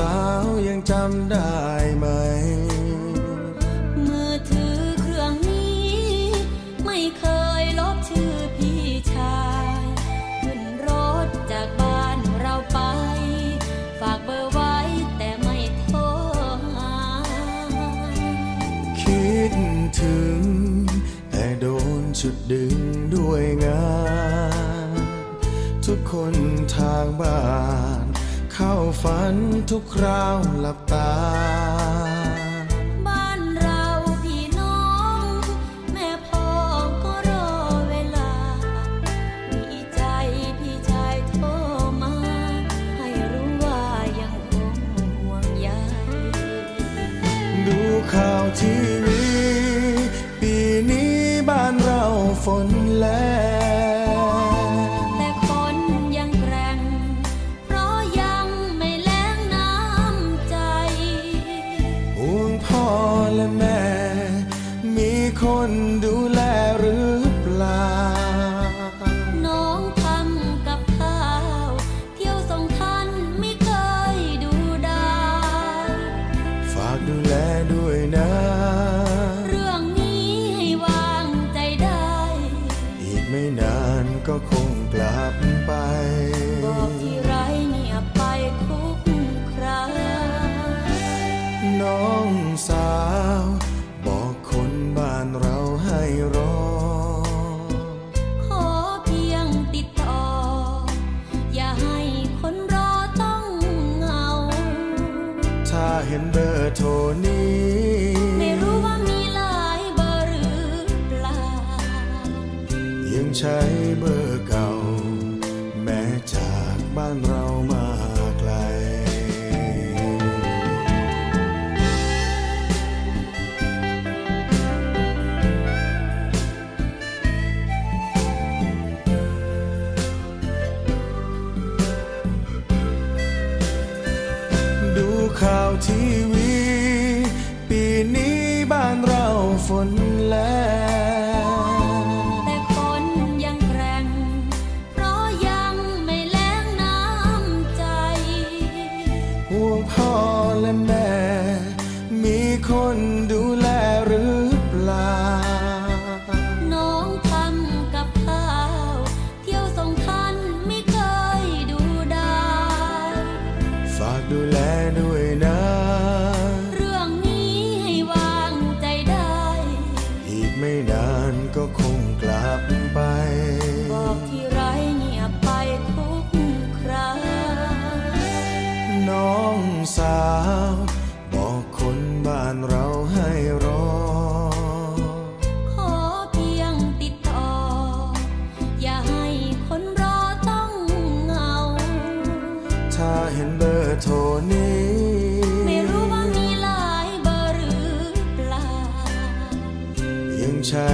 สาวยังจำได้ไหม มือถือเครื่องนี้ ไม่เคยลบชื่อพี่ชายขึ้นรถจากบ้านเราไป ฝากเบอร์ไว้แต่ไม่โทรหาคิดถึง แต่โดนชุดดึงด้วยงา ฝันทุกคราวหลับตา บ้านเราพี่น้อง แม่พ่อก็รอเวลา มีใจพี่ชายโทรมา ให้รู้ว่ายังคงห่วงใย ดูข่าวทีวี ปีนี้บ้านเราฝน คนดูแลหรือเปล่า น้องทำกับข้าว เที่ยวส่งท่านไม่เคยดูได้ฝากดูแลด้วยนะ เรื่องนี้ให้วางใจได้ อีกไม่นานก็คง เห็นเบอร์โทรนี้ ไม่รู้ว่ามีหลายเบอร์หรือเปล่า ยังใช้เบอร์เก่า แม้จากบ้านเรา ข่าวทีวี ปีนี้บ้านเราฝนแลงแต่คนยังแกร่ง เพราะยังไม่แล้งน้ำใจ ห่วงพ่อและแม่ มีคนดูแล สาว บอกคนบ้านเราให้รอ ขอเพียงติดต่อ อย่าให้คนรอต้องเหงา ถ้าเห็นเบอร์โทรนี้ ไม่รู้ว่ามีหลายเบอร์หรือเปล่า ยังใช้